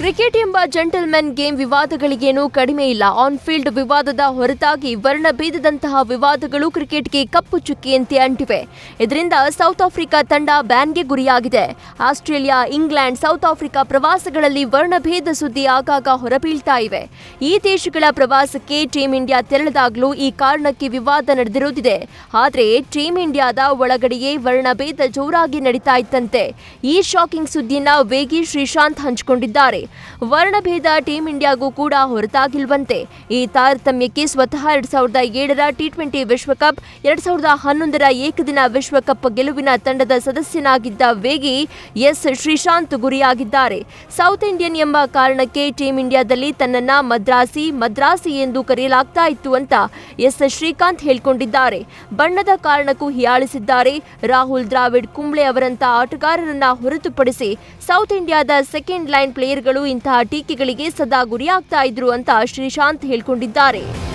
Cricket ಎಂಬ gentlemen game ವಿವಾದಗಳಿಗೇನೂ ಕಡಿಮೆ ಇಲ್ಲ. ಆನ್ ಫೀಲ್ಡ್ ವಿವಾದದ ಹೊರತಾಗಿ ವರ್ಣಭೇದದಂತಹ ವಿವಾದಗಳು ಕ್ರಿಕೆಟ್ಗೆ ಕಪ್ಪು ಚುಕ್ಕಿಯಂತೆ ಅಂಟಿವೆ. ಇದರಿಂದ ಸೌತ್ ಆಫ್ರಿಕಾ ತಂಡ ಬ್ಯಾನ್ಗೆ ಗುರಿಯಾಗಿದೆ. ಆಸ್ಟ್ರೇಲಿಯಾ, ಇಂಗ್ಲೆಂಡ್, ಸೌತ್ ಆಫ್ರಿಕಾ ಪ್ರವಾಸಗಳಲ್ಲಿ ವರ್ಣಭೇದ ಸುದ್ದಿ ಆಗಾಗ ಹೊರಬೀಳ್ತಾ ಇವೆ. ಈ ದೇಶಗಳ ಪ್ರವಾಸಕ್ಕೆ ಟೀಂ ಇಂಡಿಯಾ ತೆರಳದಾಗಲೂ ಈ ಕಾರಣಕ್ಕೆ ವಿವಾದ ನಡೆದಿರುವುದಿದೆ. ಆದರೆ ಟೀಂ ಇಂಡಿಯಾದ ಒಳಗಡೆಯೇ ವರ್ಣಭೇದ ಜೋರಾಗಿ ನಡೀತಾ ಇತ್ತಂತೆ. ಈ ಶಾಕಿಂಗ್ ಸುದ್ದಿಯನ್ನ ವೇಗಿ ಶ್ರೀಶಾಂತ್ ಹಂಚಿಕೊಂಡಿದ್ದಾರೆ. ವರ್ಣಭೇದ ಟೀಂ ಇಂಡಿಯಾಗೂ ಕೂಡ ಹೊರತಾಗಿಲ್ವಂತೆ. ಈ ತಾರತಮ್ಯಕ್ಕೆ ಸ್ವತಃ ಎರಡ್ ಸಾವಿರದ ಏಳರ ಟಿ ಟ್ವೆಂಟಿ ವಿಶ್ವಕಪ್, ಎರಡ್ ಸಾವಿರದ ಹನ್ನೊಂದರ ಏಕದಿನ ವಿಶ್ವಕಪ್ ಗೆಲುವಿನ ತಂಡದ ಸದಸ್ಯನಾಗಿದ್ದ ವೇಗಿ ಎಸ್ ಶ್ರೀಶಾಂತ್ ಗುರಿಯಾಗಿದ್ದಾರೆ. ಸೌತ್ ಇಂಡಿಯನ್ ಎಂಬ ಕಾರಣಕ್ಕೆ ಟೀಂ ಇಂಡಿಯಾದಲ್ಲಿ ತನ್ನನ್ನ ಮದ್ರಾಸಿ ಮದ್ರಾಸಿ ಎಂದು ಕರೆಯಲಾಗ್ತಾ ಇತ್ತು ಅಂತ ಎಸ್ ಶ್ರೀಕಾಂತ್ ಹೇಳಿಕೊಂಡಿದ್ದಾರೆ. ಬಣ್ಣದ ಕಾರಣಕ್ಕೂ ಹೀಯಾಳಿಸಿದ್ದಾರೆ. ರಾಹುಲ್ ದ್ರಾವಿಡ್ ಕುಂಬ್ಳೆ ಅವರಂತ ಆಟಗಾರರನ್ನ ಹೊರತುಪಡಿಸಿ ಸೌತ್ ಇಂಡಿಯಾದ ಸೆಕೆಂಡ್ ಲೈನ್ ಪ್ಲೇಯರ್ಗಳು ಇಂತಹ ಟೀಕೆಗಳಿಗೆ ಸದಾ ಗುರಿಯಾಗ್ತಾ ಇದ್ರು ಅಂತ ಶ್ರೀಶಾಂತ್ ಹೇಳ್ಕೊಂಡಿದ್ದಾರೆ.